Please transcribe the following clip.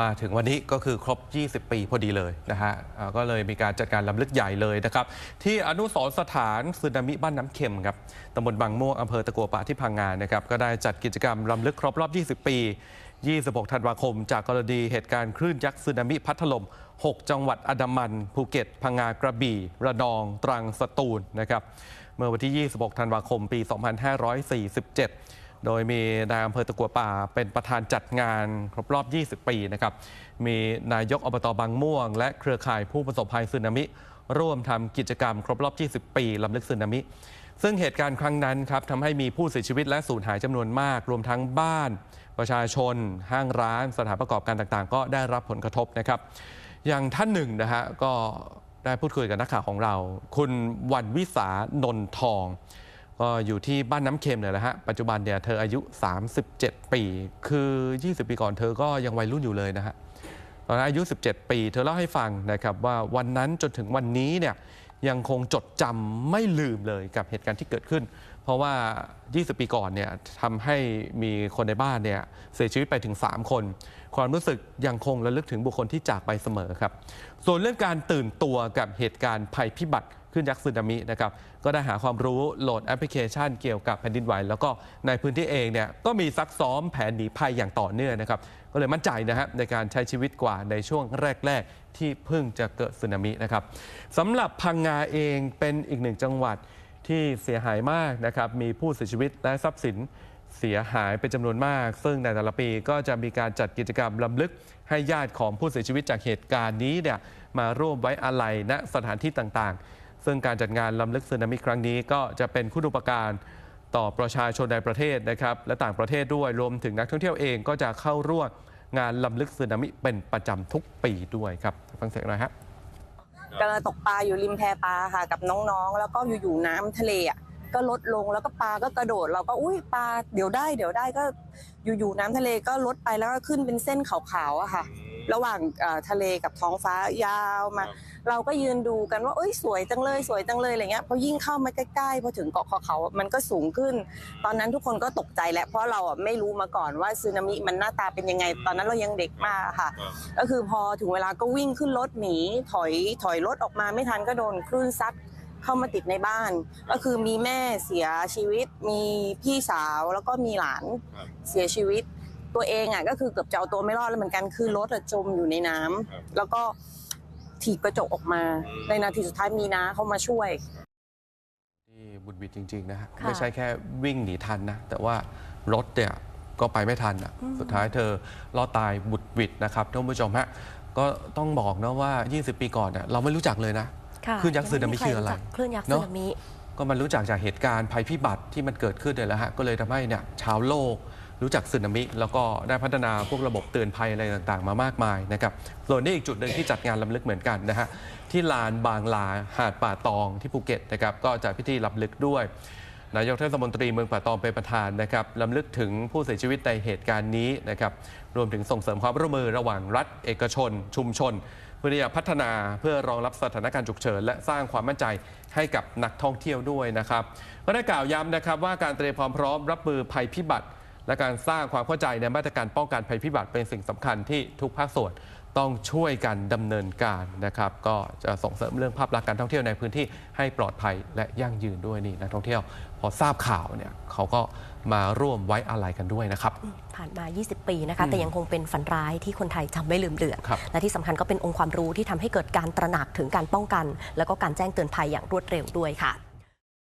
มาถึงวันนี้ก็คือครบ 20 ปีพอดีเลยนะฮะก็เลยมีการจัดการลำลึกใหญ่เลยนะครับ ที่อนุสรสถานสึนามิบ้านน้ำเค็มครับตำบลบางม่วงอำเภอตะกัวป่าที่พังงานนะครับ ก็ได้จัดกิจกรรมลำลึกครบรอบ 20 ปี 26 ธันวาคม จากกรณีเหตุการณ์คลื่นยักษ์สึนามิพัดถล่ม 6 จังหวัดอันดามัน ภูเก็ต พังงากระบี่ ระนอง ตรัง สตูลนะครับ เมื่อวันที่ 26 ธันวาคม ปี 2547 โดยมีนายอำเภอตะกัวป่าเป็นประธานจัดงานครบรอบ 20 ปีนะครับ มีนายกอบตบางม่วง และเครือข่ายผู้ประสบภัยสึนามิ ร่วมทำกิจกรรมครบรอบ 20 ปีลำลึกสึนามิ ซึ่งเหตุการณ์ครั้งนั้นครับทำให้มีผู้เสียชีวิตและสูญหายจำนวนมาก รวมทั้งบ้าน ประชาชน ห้างร้าน สถานประกอบการต่างๆ ก็ได้รับผลกระทบนะครับ อย่างท่านหนึ่งนะฮะก็ได้พูดคุยกับนักข่าวของเรา คุณวันวิสานนทอง ก็อยู่ที่บ้านน้ำเค็มเนี่ยแหละฮะ ปัจจุบันเนี่ยเธออายุ 37 ปี คือ 20 ปีก่อนเธอก็ยังวัยรุ่นอยู่เลยนะฮะ ตอนนั้นอายุ 17 ปี เธอเล่าให้ฟังนะครับว่าวันนั้นจนถึงวันนี้เนี่ยยังคงจดจำไม่ลืมเลยกับเหตุการณ์ที่เกิดขึ้น เพราะว่า 20 ปีก่อนเนี่ยทำให้มีคนในบ้านเนี่ยเสียชีวิตไปถึง 3 คน ความรู้สึกยังคงระลึกถึงบุคคลที่จากไปเสมอครับ ส่วนเรื่องการตื่นตัวกับเหตุการณ์ภัยพิบัติขึ้นยักษ์สึนามินะครับก็ได้หาความรู้โหลดแอปพลิเคชันเกี่ยวกับแผ่นดินไหว แล้วก็ในพื้นที่เองเนี่ยก็มีซักซ้อมแผนหนีภัยอย่างต่อเนื่องนะครับก็เลยมั่นใจนะฮะในการใช้ชีวิตกว่าในช่วงแรก ๆ ที่เพิ่งจะเกิดสึนามินะครับสำหรับพังงาเองเป็นอีกหนึ่งจังหวัดที่เสียหายมากนะครับมีผู้เสียชีวิตและทรัพย์สิน เสียหายเป็นจำนวนมาก ซึ่งในแต่ละปีก็จะมีการจัดกิจกรรมลำลึกให้ญาติของผู้เสียชีวิตจากเหตุการณ์นี้เนี่ยมาร่วมไว้อาลัยณสถานที่ต่างๆ ซึ่งการจัดงานลำลึกสึนามิครั้งนี้ก็จะเป็นคุณูปการต่อประชาชนในประเทศนะครับและต่างประเทศด้วยรวมถึงนักท่องเที่ยวเองก็จะเข้าร่วมงานลำลึกสึนามิเป็นประจำทุกปีด้วยครับฟังเสียงหน่อยฮะกำลังตกปลาอยู่ริมแพปลาค่ะกับน้องๆ แล้วก็อยู่ๆน้ำทะเลอะ ก็ลดลงแล้วก็ปลาก็กระโดด เราก็อุ้ยปลาเดี๋ยวได้เดี๋ยวได้ก็อยู่ๆน้ำทะเลก็ลดไปแล้วก็ขึ้นเป็นเส้นขาวๆอะค่ะ ระหว่างเอ่อทะเลกับท้องฟ้ายาวมา เราก็ยืนดูกันว่าเอ้ยสวยจังเลยสวยจังเลยอะไรเงี้ยพอยิ่งเข้ามาใกล้ๆพอถึงเกาะคอเขา มันก็สูงขึ้น ตอนนั้นทุกคนก็ตกใจแหละเพราะเราอะไม่รู้มาก่อนว่าสึนามิมันหน้าตาเป็นยังไง ตอนนั้นเรายังเด็กมากอะค่ะ ก็คือพอถึงเวลาก็วิ่งขึ้นรถหนีถอยถอยรถออกมาไม่ทันก็โดนคลื่นซัด เข้ามาติดในบ้าน ก็คือมีแม่เสียชีวิต มีพี่สาวแล้วก็มีหลานครับเสียชีวิต ตัวเองอะก็คือเกือบจะเอาตัวไม่รอดแล้วเหมือนกันคือรถอะจมอยู่ในน้ำครับแล้วก็ถีบกระจกออกมาอืมในนาทีสุดท้ายมีน้าเข้ามาช่วยที่บุญวิทจริง ๆนะฮะค่ะไม่ใช่แค่วิ่งหนีทันนะแต่ว่ารถเนี่ยก็ไปไม่ทันอะสุดท้ายเธอรอดตายบุดหวิดนะครับท่านผู้ชมฮะก็ต้องบอกนะว่า 20 ปีก่อนเนี่ยเราไม่รู้จักเลยนะ ค่ะคลื่นยักษ์สึนามิคืออะไรยังม่มีใครู้จักคลื่นยักษ์เนสึอะนามิก็มันรู้จักจากเหตุการณ์ภัยพิบัติที่มันเกิดขึ้นเนี่ยแหละฮะก็เลยทำให้เนี่ยชาวโลกรู้จักสึนามิ แล้วก็ได้พัฒนาพวกระบบเตือนภัยอะไรต่างๆ มามากมายนะครับส่วนนี้อีกจุดหนึ่งที่จัดงานลำลึกเหมือนกันนะฮะที่ลานบางลาหาดป่าตองที่ภูเก็ตนะครับก็จัดพิธีลำลึกด้วย นายกเทศมนตรีเมืองป่าตองเป็นประธานนะครับลำลึกถึงผู้เสียชีวิตในเหตุการณ์นี้นะครับ รวมถึงส่งเสริมความร่วมมือระหว่างรัฐ เอกชน ชุมชน เพื่อที่จะพัฒนาเพื่อรองรับสถานการณ์ฉุกเฉิน และสร้างความมั่นใจให้กับนักท่องเที่ยวด้วยนะครับก็ได้กล่าวย้ำนะครับว่าการเตรียมความพร้อมรับมือภัยพิบัติ และการสร้างความเข้าใจในมาตรการป้องกันภัยพิบัติเป็นสิ่งสำคัญที่ทุกภาคส่วน ต้องช่วยกันดำเนินการนะครับ ก็จะส่งเสริมเรื่องภาพลักษณ์การท่องเที่ยวในพื้นที่ให้ปลอดภัยและยั่งยืนด้วยนี่นักท่องเที่ยว พอทราบข่าวเนี่ยเขาก็มาร่วมไว้อาลัยกันด้วยนะครับ ผ่านมา 20 ปีนะคะ แต่ยังคงเป็นฝันร้ายที่คนไทยจำไม่ลืมเลือนครับและที่สำคัญก็เป็นองค์ความรู้ที่ทำให้เกิดการตระหนักถึงการป้องกัน แล้วก็การแจ้งเตือนภัยอย่างรวดเร็วด้วยค่ะ